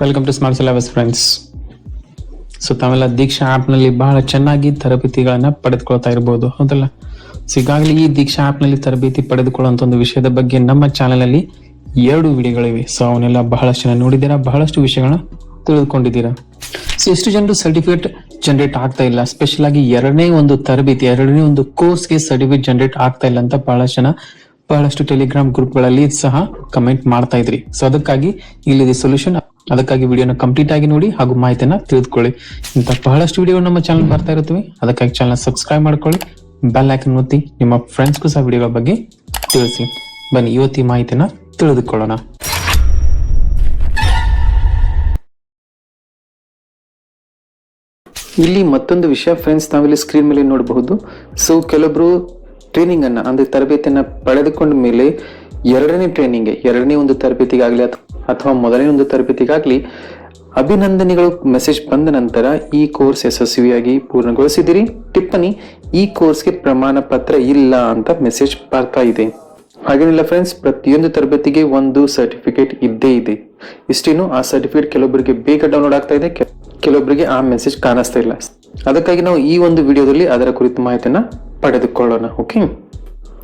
Welcome to smart syllabus friends so ತಾವೆಲ್ಲ ದೀಕ್ಷಾ ಆ್ಯಪ್ನಲ್ಲಿ ನಲ್ಲಿ ಬಹಳ ಚೆನ್ನಾಗಿ ತರಬೇತಿಗಳನ್ನ ಪಡೆದುಕೊಳ್ತಾ ಇರಬಹುದು ಹೌದಲ್ಲ ಸೊ ಈಗಾಗಲೇ ಈ ದೀಕ್ಷಾ ಆ್ಯಪ್ನಲ್ಲಿ ನಲ್ಲಿ ತರಬೇತಿ ಪಡೆದುಕೊಳ್ಳುವಂತ ಒಂದು ವಿಷಯದ ಬಗ್ಗೆ ನಮ್ಮ ಚಾನಲಲ್ಲಿ ಎರಡು ವಿಡಿಯೋಗಳಿವೆ ಸೊ ಅವನ್ನೆಲ್ಲ ಬಹಳಷ್ಟು ಜನ ನೋಡಿದ್ದೀರಾ, ಬಹಳಷ್ಟು ವಿಷಯಗಳನ್ನ ತಿಳಿದುಕೊಂಡಿದ್ದೀರಾ. ಸೊ ಎಷ್ಟು ಜನರು ಸರ್ಟಿಫಿಕೇಟ್ ಜನರೇಟ್ ಆಗ್ತಾ ಇಲ್ಲ. ಸ್ಪೆಷಲ್ ಆಗಿ ಎರಡನೇ ಒಂದು ತರಬೇತಿ, ಎರಡನೇ ಒಂದು ಕೋರ್ಸ್ಗೆ ಸರ್ಟಿಫಿಕೇಟ್ ಜನರೇಟ್ ಆಗ್ತಾ ಇಲ್ಲ ಅಂತ ಬಹಳಷ್ಟು ಜನ ಬಹಳಷ್ಟು ಟೆಲಿಗ್ರಾಮ್ ಗ್ರೂಪ್ಗಳಲ್ಲಿ ಸಹ ಕಮೆಂಟ್ ಮಾಡ್ತಾ ಇದ್ರಿ. ಸೊ ಅದಕ್ಕಾಗಿ ಇಲ್ಲಿದೆ ಸೊಲ್ಯೂಷನ್ ಅದಕ್ಕಾಗಿ ವಿಡಿಯೋನ ಕಂಪ್ಲೀಟ್ ಆಗಿ ನೋಡಿ ಹಾಗೂ ಮಾಹಿತಿಯನ್ನ ತಿಳಿದುಕೊಳ್ಳಿ. ಇಂಥ ಬಹಳಷ್ಟು ವಿಡಿಯೋ ನಮ್ಮ ಚಾನಲ್ ಬರ್ತಾ ಇರುತ್ತವೆ. ಅದಕ್ಕಾಗಿ ಚಾನಲ್ ಸಬ್ಸ್ಕ್ರೈಬ್ ಮಾಡ್ಕೊಳ್ಳಿ. ಬೆಲ್ ಐಕನ್ ಒತ್ತಿ ನಿಮ್ಮ ಫ್ರೆಂಡ್ಸ್ಗೂ ಸಹ ವಿಡಿಯೋಗಳ ಬಗ್ಗೆ ತಿಳಿಸಿ. ಬನ್ನಿ, ಇವತ್ತಿ ಮಾಹಿತಿಯನ್ನ ತಿಳಿದುಕೊಳ್ಳೋಣ. ಇಲ್ಲಿ ಮತ್ತೊಂದು ವಿಷಯ ಫ್ರೆಂಡ್ಸ್ ನಾವಿಲ್ಲಿ ಸ್ಕ್ರೀನ್ ಮೇಲೆ ನೋಡಬಹುದು. ಸೊ ಕೆಲವೊಬ್ರು ಟ್ರೈನಿಂಗ್ ಅನ್ನ, ಅಂದ್ರೆ ತರಬೇತಿಯನ್ನ ಪಡೆದುಕೊಂಡ ಮೇಲೆ ಎರಡನೇ ಟ್ರೈನಿಂಗ್ ಎರಡನೇ ಒಂದು ತರಬೇತಿಗಾಗ್ಲಿ ಅಥ- ಅಥವಾ ಮೊದಲನೇ ಒಂದು ತರಬೇತಿಗಾಗ್ಲಿ ಅಭಿನಂದನೆಗಳು ಮೆಸೇಜ್ ಬಂದ ನಂತರ ಈ ಕೋರ್ಸ್ ಯಶಸ್ವಿಯಾಗಿ ಪೂರ್ಣಗೊಳಿಸಿದಿರಿ. ಟಿಪ್ಪಣಿ, ಈ ಕೋರ್ಸ್ಗೆ ಪ್ರಮಾಣ ಪತ್ರ ಇಲ್ಲ ಅಂತ ಮೆಸೇಜ್ ಬರ್ತಾ ಇದೆ. ಹಾಗೇನಿಲ್ಲ ಫ್ರೆಂಡ್ಸ್ ಪ್ರತಿಯೊಂದು ತರಬೇತಿಗೆ ಒಂದು ಸರ್ಟಿಫಿಕೇಟ್ ಇದ್ದೇ ಇದೆ. ಇಷ್ಟೇನು ಆ ಸರ್ಟಿಫಿಕೇಟ್ ಕೆಲವೊಬ್ಬರಿಗೆ ಬೇಗ ಡೌನ್ಲೋಡ್ ಆಗ್ತಾ ಇದೆ ಕೆಲವೊಬ್ಬರಿಗೆ ಆ ಮೆಸೇಜ್ ಕಾಣಿಸ್ತಾ ಇಲ್ಲ. ಅದಕ್ಕಾಗಿ ನಾವು ಈ ಒಂದು ವಿಡಿಯೋದಲ್ಲಿ ಅದರ ಕುರಿತು ಮಾಹಿತಿಯನ್ನ ಪಡೆದುಕೊಳ್ಳೋಣ ಓಕೆ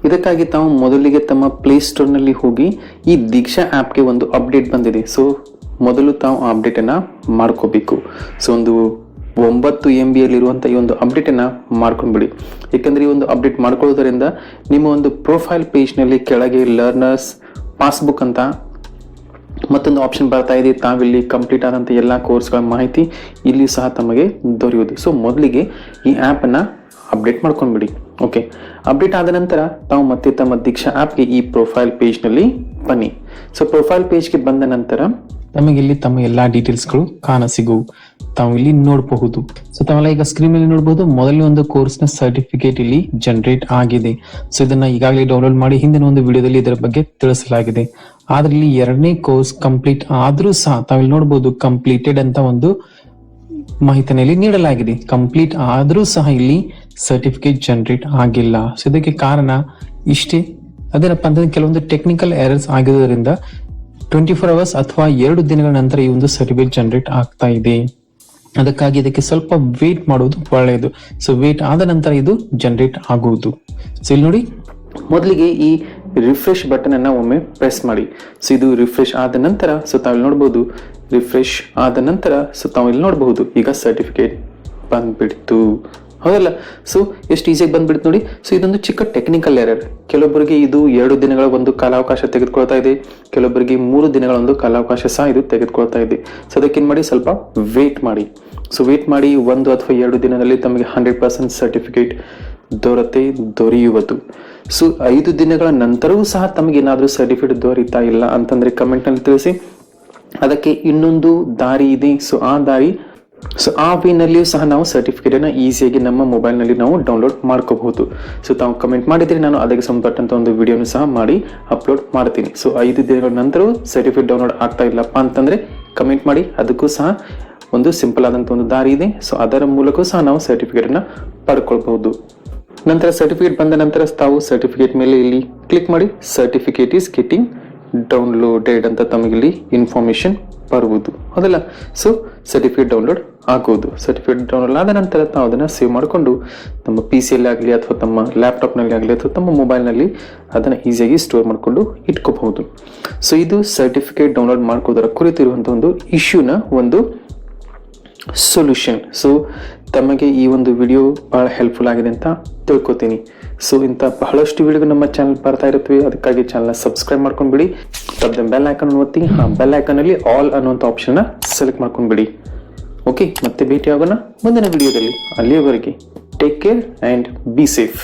ಇದಕ್ಕಾಗಿ ತಾವು ಮೊದಲಿಗೆ ತಮ್ಮ ಪ್ಲೇ ಸ್ಟೋರ್ನಲ್ಲಿ ಹೋಗಿ ಈ ದೀಕ್ಷಾ ಆ್ಯಪ್ಗೆ ಒಂದು ಅಪ್ಡೇಟ್ ಬಂದಿದೆ. ಸೊ ಮೊದಲು ತಾವು ಆ ಅಪ್ಡೇಟನ್ನು ಮಾಡ್ಕೋಬೇಕು. ಸೊ ಒಂದು ಒಂಬತ್ತು ಎಂ ಬಿ ಇರುವಂತ ಈ ಒಂದು ಅಪ್ಡೇಟ್ ಅನ್ನ ಮಾಡ್ಕೊಂಡ್ಬಿಡಿ. ಏಕೆಂದರೆ ಈ ಒಂದು ಅಪ್ಡೇಟ್ ಮಾಡ್ಕೊಳ್ಳೋದರಿಂದ ನಿಮ್ಮ ಒಂದು ಪ್ರೊಫೈಲ್ ಪೇಜ್ನಲ್ಲಿ ಕೆಳಗೆ ಲರ್ನರ್ಸ್ ಪಾಸ್ಬುಕ್ ಅಂತ ಮತ್ತೊಂದು ಆಪ್ಷನ್ ಬರ್ತಾ ಇದೆ. ತಾವಿಲ್ಲಿ ಕಂಪ್ಲೀಟ್ ಆದಂಥ ಎಲ್ಲ ಕೋರ್ಸ್ಗಳ ಮಾಹಿತಿ ಇಲ್ಲಿ ಸಹ ತಮಗೆ ದೊರೆಯುವುದು. ಸೊ ಮೊದಲಿಗೆ ಈ ಆ್ಯಪನ್ನು ಅಪ್ಡೇಟ್ ಮಾಡ್ಕೊಂಡ್ಬಿಡಿ. ಓಕೆ ಅಪ್ಡೇಟ್ ಆದ ನಂತರ ತಾವು ಮತ್ತೆ ತಮ್ಮ ದೀಕ್ಷಾ ಆ್ಯಪ್ಗೆ ಈ ಪ್ರೊಫೈಲ್ ಪೇಜ್ನಲ್ಲಿ ಬನ್ನಿ. ಸೊ ಪ್ರೊಫೈಲ್ ಪೇಜ್ಗೆ ಬಂದ ನಂತರ ತಮಗೆ ಇಲ್ಲಿ ತಮ್ಮ ಎಲ್ಲಾ ಡೀಟೇಲ್ಸ್ಗಳು ಕಾಣ ಸಿಗುವು ತಾವು ಇಲ್ಲಿ ನೋಡಬಹುದು. ಸೊ ತಾವೆಲ್ಲ ಈಗ ಸ್ಕ್ರೀನ್ ಅಲ್ಲಿ ನೋಡಬಹುದು ಮೊದಲನೇ ಒಂದು ಕೋರ್ಸ್ನ ಸರ್ಟಿಫಿಕೇಟ್ ಇಲ್ಲಿ ಜನರೇಟ್ ಆಗಿದೆ. ಸೊ ಇದನ್ನ ಈಗಾಗಲೇ ಡೌನ್ಲೋಡ್ ಮಾಡಿ ಹಿಂದಿನ ಒಂದು ವಿಡಿಯೋದಲ್ಲಿ ಇದರ ಬಗ್ಗೆ ತಿಳಿಸಲಾಗಿದೆ. ಆದ್ರೆ ಇಲ್ಲಿ ಎರಡನೇ ಕೋರ್ಸ್ ಕಂಪ್ಲೀಟ್ ಆದ್ರೂ ಸಹ ತಾವಿಲ್ಲಿ ನೋಡಬಹುದು ಕಂಪ್ಲೀಟೆಡ್ ಅಂತ ಒಂದು ಮಾಹಿತಿನಲ್ಲಿ ನೀಡಲಾಗಿದೆ. ಕಂಪ್ಲೀಟ್ ಆದ್ರೂ ಸಹ ಇಲ್ಲಿ ಸರ್ಟಿಫಿಕೇಟ್ ಜನರೇಟ್ ಆಗಿಲ್ಲ. ಸೊ ಇದಕ್ಕೆ ಕಾರಣ ಇಷ್ಟೇ. ಅದೇನಪ್ಪ ಅಂತಂದ್ರೆ ಕೆಲವೊಂದು ಟೆಕ್ನಿಕಲ್ ಎರರ್ಸ್ ಆಗಿರೋದ್ರಿಂದ ಟ್ವೆಂಟಿ ಫೋರ್ ಅವರ್ಸ್ ಅಥವಾ ಎರಡು ದಿನಗಳ ನಂತರ ಈ ಒಂದು ಸರ್ಟಿಫಿಕೇಟ್ ಜನರೇಟ್ ಆಗ್ತಾ ಇದೆ. ಅದಕ್ಕಾಗಿ ಇದಕ್ಕೆ ಸ್ವಲ್ಪ ವೇಟ್ ಮಾಡುವುದು ಒಳ್ಳೆಯದು. ಸೊ ವೇಟ್ ಆದ ನಂತರ ಇದು ಜನರೇಟ್ ಆಗುವುದು. ಸೊ ಇಲ್ಲಿ ನೋಡಿ, ಮೊದಲಿಗೆ ಈ ರಿಫ್ರೆಶ್ ಬಟನ್ ಅನ್ನ ಒಮ್ಮೆ ಪ್ರೆಸ್ ಮಾಡಿ. ಸೊ ಇದು ರಿಫ್ರೆಶ್ ಆದ ನಂತರ ಸೊ ತಾವಿಲ್ಲಿ ನೋಡಬಹುದು ರಿಫ್ರೆಶ್ ಆದ ನಂತರ ಸೊ ತಾವಿಲ್ಲಿ ನೋಡಬಹುದು. ಈಗ ಸರ್ಟಿಫಿಕೇಟ್ ಬಂದ್ಬಿಡ್ತು. ಹೌದಲ್ಲ? ಸೊ ಎಷ್ಟು ಈಸಿಯಾಗಿ ಬಂದ್ಬಿಡ್ತು ನೋಡಿ. ಸೊ ಇದೊಂದು ಚಿಕ್ಕ ಟೆಕ್ನಿಕಲ್ ಎರರ್ ಕೆಲವೊಬ್ಬರಿಗೆ ಇದು ಎರಡು ದಿನಗಳ ಒಂದು ಕಾಲಾವಕಾಶ ತೆಗೆದುಕೊಳ್ತಾ ಇದೆ. ಕೆಲವೊಬ್ಬರಿಗೆ ಮೂರು ದಿನಗಳ ಒಂದು ಕಾಲಾವಕಾಶ ಸಹ ಇದು ತೆಗೆದುಕೊಳ್ತಾ ಇದೆ. ಸೊ ಅದಕ್ಕೇನು ಮಾಡಿ ಸ್ವಲ್ಪ ವೇಟ್ ಮಾಡಿ. ಸೊ ವೇಟ್ ಮಾಡಿ ಒಂದು ಅಥವಾ ಎರಡು ದಿನದಲ್ಲಿ ತಮಗೆ ಹಂಡ್ರೆಡ್ ಪರ್ಸೆಂಟ್ ಸರ್ಟಿಫಿಕೇಟ್ ದೊರತೆ, ದೊರೆಯುವುದು. ಸೊ ಐದು ದಿನಗಳ ನಂತರವೂ ಸಹ ತಮಗೇನಾದರೂ ಸರ್ಟಿಫಿಕೇಟ್ ದೊರೀತಾ ಇಲ್ಲ ಅಂತಂದರೆ ಕಮೆಂಟ್ನಲ್ಲಿ ತಿಳಿಸಿ. ಅದಕ್ಕೆ ಇನ್ನೊಂದು ದಾರಿ ಇದೆ. ಸೊ ಆ ದಾರಿ ಸೊ ಆ ವೇನಲ್ಲಿಯೂ ಸಹ ನಾವು ಸರ್ಟಿಫಿಕೇಟ್ ಅನ್ನ ಈಸಿಯಾಗಿ ನಮ್ಮ ಮೊಬೈಲ್ನಲ್ಲಿ ನಾವು ಡೌನ್ಲೋಡ್ ಮಾಡ್ಕೋಬಹುದು. ಸೊ ತಾವು ಕಮೆಂಟ್ ಮಾಡಿದ್ರೆ ನಾನು ಅದಕ್ಕೆ ಸಂಬಂಧಪಟ್ಟಂಥ ಒಂದು ವಿಡಿಯೋನು ಸಹ ಮಾಡಿ ಅಪ್ಲೋಡ್ ಮಾಡ್ತೀನಿ. ಸೊ ಐದು ದಿನಗಳ ನಂತರವೂ ಸರ್ಟಿಫಿಕೇಟ್ ಡೌನ್ಲೋಡ್ ಆಗ್ತಾ ಇಲ್ಲಪ್ಪ ಅಂತಂದ್ರೆ ಕಮೆಂಟ್ ಮಾಡಿ. ಅದಕ್ಕೂ ಸಹ ಒಂದು ಸಿಂಪಲ್ ಆದಂಥ ಒಂದು ದಾರಿ ಇದೆ. ಸೊ ಅದರ ಮೂಲಕವೂ ಸಹ ನಾವು ಸರ್ಟಿಫಿಕೇಟ್ ಅನ್ನ ಪಡ್ಕೊಳ್ಬಹುದು. ನಂತರ ಸರ್ಟಿಫಿಕೇಟ್ ಬಂದ ನಂತರ ತಾವು ಸರ್ಟಿಫಿಕೇಟ್ ಮೇಲೆ ಇಲ್ಲಿ ಕ್ಲಿಕ್ ಮಾಡಿ. ಸರ್ಟಿಫಿಕೇಟ್ ಈಸ್ ಗೆಟಿಂಗ್ ಡೌನ್ಲೋಡೆಡ್ ಅಂತ ತಮಗಿಲ್ಲಿ ಇನ್ಫಾರ್ಮೇಶನ್ ಬರುವುದು. ಹೌದಲ್ಲ? ಸೊ ಸರ್ಟಿಫಿಕೇಟ್ ಡೌನ್ಲೋಡ್ ಆಗೋದು. ಸರ್ಟಿಫಿಕೇಟ್ ಡೌನ್ಲೋಡ್ ಆದ ನಂತರ ತಾವು ಅದನ್ನು ಸೇವ್ ಮಾಡಿಕೊಂಡು ತಮ್ಮ ಪಿ ಸಿಯಲ್ಲಿ ಆಗಲಿ ಅಥವಾ ತಮ್ಮ ಲ್ಯಾಪ್ಟಾಪ್ನಲ್ಲಿ ಆಗಲಿ ಅಥವಾ ತಮ್ಮ ಮೊಬೈಲ್ನಲ್ಲಿ ಅದನ್ನು ಈಸಿಯಾಗಿ ಸ್ಟೋರ್ ಮಾಡಿಕೊಂಡು ಇಟ್ಕೋಬಹುದು. ಸೊ ಇದು ಸರ್ಟಿಫಿಕೇಟ್ ಡೌನ್ಲೋಡ್ ಮಾಡ್ಕೋದರ ಕುರಿತಿರುವಂಥ ಒಂದು ಇಶ್ಯೂನ ಒಂದು ಸೊಲ್ಯೂಷನ್ ಸೊ ತಮಗೆ ಈ ಒಂದು ವಿಡಿಯೋ ಭಾಳ ಹೆಲ್ಪ್ಫುಲ್ ಆಗಿದೆ ಅಂತ ತಿಳ್ಕೊತೀನಿ. ಸೊ ಇಂಥ ಬಹಳಷ್ಟು ವಿಡಿಯೋ ನಮ್ಮ ಚಾನಲ್ ಬರ್ತಾ ಇರುತ್ತವೆ. ಅದಕ್ಕಾಗಿ ಚಾನಲ್ನ ಸಬ್ಸ್ಕ್ರೈಬ್ ಮಾಡ್ಕೊಂಡ್ಬಿಡಿ. ತಪ್ಪದೆ ಬೆಲ್ ಐಕನ್ ಒತ್ತಿ. ಆ ಬೆಲ್ ಐಕನಲ್ಲಿ ಆಲ್ ಅನ್ನುವಂಥ ಆಪ್ಷನ್ನ ಸೆಲೆಕ್ಟ್ ಮಾಡ್ಕೊಂಡ್ಬಿಡಿ. ಓಕೆ ಮತ್ತೆ ಭೇಟಿ ಆಗೋಣ ಮುಂದಿನ ವಿಡಿಯೋದಲ್ಲಿ ಅಲ್ಲಿಯವರೆಗೆ take care and be safe